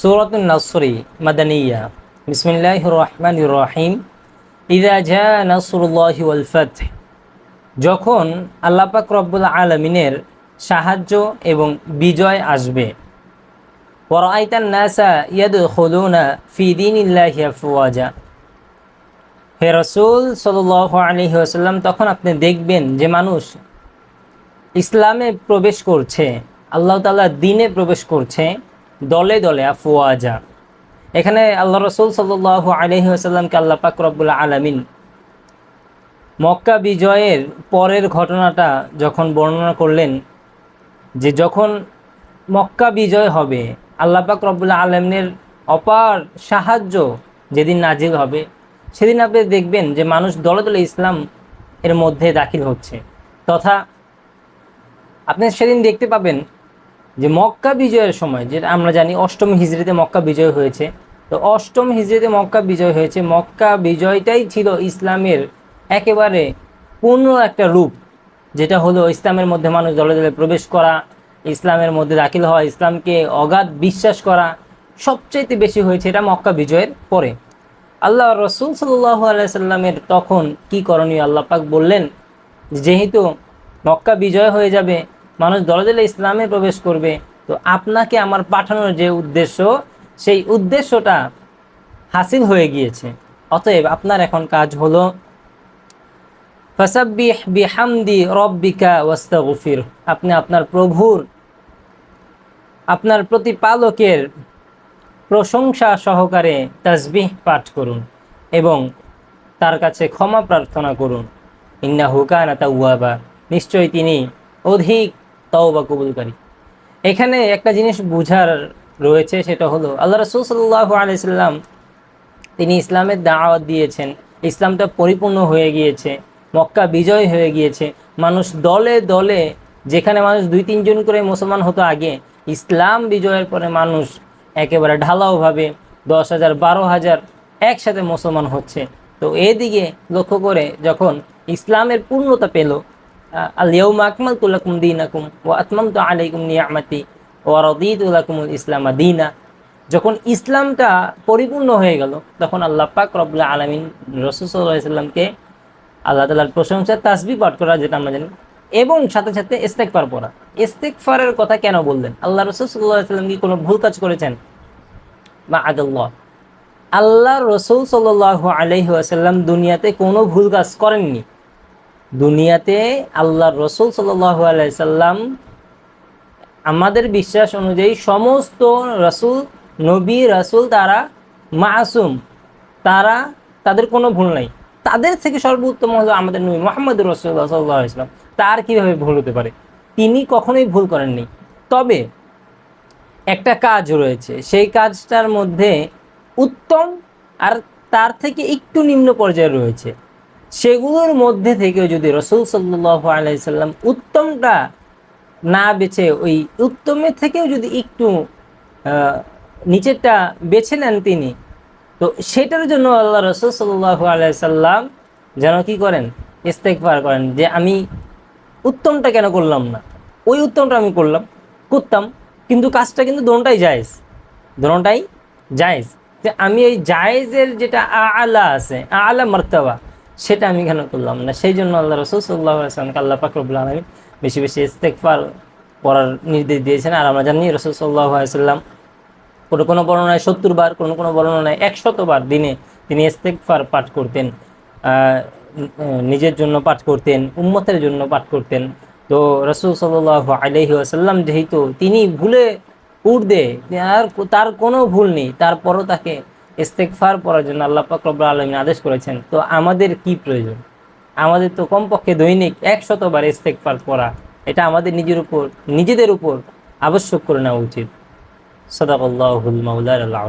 সুরত নসরি মাদানিয়া। বিসমিল্লাহ রহমান রহিম নসরুল্লাহি ওয়াল ফাতহ। যখন আল্লাপাক রব্বুল আলমিনের সাহায্য এবং বিজয় আসবে। হে সাল আলহি আসাল্লাম তখন আপনি দেখবেন যে মানুষ ইসলামে প্রবেশ করছে, আল্লাহ তালা দিনে প্রবেশ করছে দলে দলে আফওয়াজা এখানে আল্লাহ রসুল সাল আলহি আল্লাহ পাক রব্বুল আলমিন মক্কা বিজয়ের পরের ঘটনাটা যখন বর্ণনা করলেন, যে যখন মক্কা বিজয় হবে আল্লাপাক রব্বুল্লা আলমের অপার সাহায্য যেদিন নাজিল হবে, সেদিন আপনি দেখবেন যে মানুষ দলে দলে ইসলাম এর মধ্যে দাখিল হচ্ছে। তথা আপনি সেদিন দেখতে পাবেন যে মক্কা বিজয়ের সময় যেটা আমরা জানি অষ্টম হিজড়িতে মক্কা বিজয় হয়েছে, তো অষ্টম হিজড়িতে মক্কা বিজয় হয়েছে। মক্কা বিজয়টাই ছিল ইসলামের একেবারে পূর্ণ একটা রূপ, যেটা হলো ইসলামের মধ্যে মানুষ দলে দলে প্রবেশ করা, ইসলামের মধ্যে দাখিল হওয়া, ইসলামকে অগাধ বিশ্বাস করা সবচাইতে বেশি হয়েছে এটা মক্কা বিজয়ের পরে। আল্লাহ রসুল সাল্লাহ আলাইসাল্লামের তখন কি করণীয়? আল্লাহ পাক বললেন যেহেতু মক্কা বিজয় হয়ে যাবে মানুষ দলে ইসলামে প্রবেশ করবে। তো আপনাকে আমার পাঠানোর যে উদ্দেশ্য, সেই উদ্দেশ্যটা হাসিল হয়ে গিয়েছে। অতএব আপনার এখন কাজ হলো, ফসাব্বিহ বিহামদি রব্বিকা আপনি আপনার প্রভুর, আপনার প্রতিপালকের প্রশংসা সহকারে তাজবিহ পাঠ করুন এবং তার কাছে ক্ষমা প্রার্থনা করুন। ইন্না হুকানা তাওয়াবা। নিশ্চয়ই তিনি অধিক তওবা কবুলকারী। এখানে একটা জিনিস বুঝার রয়েছে, সেটা হলো, আল্লাহ রসুল সাল্লাহ আলাইসাল্লাম তিনি ইসলামের দাওয়াত দিয়েছেন। ইসলামটা পরিপূর্ণ হয়ে গিয়েছে, মক্কা বিজয় হয়ে গিয়েছে। মানুষ দলে দলে, যেখানে মানুষ দুই তিনজন করে মুসলমান হতো আগে, ইসলাম বিজয়ের পরে মানুষ একেবারে ঢালাওভাবে দশ হাজার, বারো হাজার একসাথে মুসলমান হচ্ছে। তো এদিকে লক্ষ্য করে যখন ইসলামের পূর্ণতা পেল আলিয়াউম আকমাল তুলাকুম দিন আকুম ও আতমাম তো আলাইকুম নিয়ামাতি ও রদিদুল্লাকুমুল ইসলাম দিনা। যখন ইসলামটা পরিপূর্ণ হয়ে গেল, তখন আল্লাহ পাক রবুল্লা আলমিন রসুসাল্লাহিসাল্লামকে আল্লাহ তালার প্রশংসা তাসবি পাঠ করা, যেটা আমরা জানি, এবং সাথে সাথে ইস্তেকফার পড়া। ইস্তেকফারের কথা কেন বললেন? আল্লাহ রসুল সাল্লাহ সাল্লাম কি কোনো ভুল কাজ করেছেন? বা আদাল্লাহ আল্লাহ রসুল সাল্লাহ আলহি আসাল্লাম দুনিয়াতে কোনো ভুল কাজ করেননি। দুনিয়াতে আল্লাহ রসুল আলাইসাল্লাম আমাদের বিশ্বাস অনুযায়ী সমস্ত রসুল, নবী রসুল তারা মাসুম। তারা তাদের কোনো ভুল নাই। তাদের থেকে সর্বোত্তম হলো আমাদের নবী মোহাম্মদ রসুল্লাহ সাল্লাহ ইসলাম তার কীভাবে ভুল হতে পারে? তিনি কখনোই ভুল করেননি। তবে একটা কাজ রয়েছে। সেই কাজটার মধ্যে উত্তম আর তার থেকে একটু নিম্ন পর্যায়ে রয়েছে। সেগুলোর মধ্যে থেকেও যদি রসুল সাল্লাহ আলাইসাল্লাম উত্তমটা না বেছে, ওই উত্তমের থেকেও যদি একটু নিচেরটা বেছে নেন তিনি, তো সেটার জন্য আল্লাহ রসুল সাল্লাহ আলাইসাল্লাম যেন কি করেন? ইস্তেকবার করেন যে আমি উত্তমটা কেন করলাম না? ওই উত্তমটা আমি করলাম, করতাম, কিন্তু কাজটা কিন্তু দোনোটাই জায়েজ দোনোটাই জায়েজ। যে আমি এই জায়েজের যেটা আলা আছে আলা মর্তাবা সেটা আমি কেন করলাম না? সেই জন্য আল্লাহ রসুল সাল্লাহ আসলামকে আল্লাহ পাকরবুল্লা আলমী বেশি বেশি ইস্তেকফার পড়ার নির্দেশ দিয়েছেন। আর আমরা জানি রসুল সাল্লাহ আসাল্লাম কোনো কোনো বর্ণনায় সত্তর বার, কোনো কোনো বর্ণনায় একশতবার দিনে তিনি ইস্তেকফার পাঠ করতেন নিজের জন্য পাঠ করতেন, উম্মতের জন্য পাঠ করতেন। তো রসুল সাল্লাহ আলহি আসাল্লাম যেহেতু তিনি ভুলে উর্দে আর তার কোনো ভুল নেই, তারপরও তাকে ইস্তেকফার পড়ার জন্য আল্লাহ পাকরব আলমিন আদেশ করেছেন। তো আমাদের কি প্রয়োজন? আমাদের তো কমপক্ষে দৈনিক একশতবার ইস্তেকফার পড়া, এটা আমাদের নিজের উপর, নিজেদের উপর আবশ্যক করে নেওয়া উচিত। সদাকল্লাহুল মাউলার আল্লাহ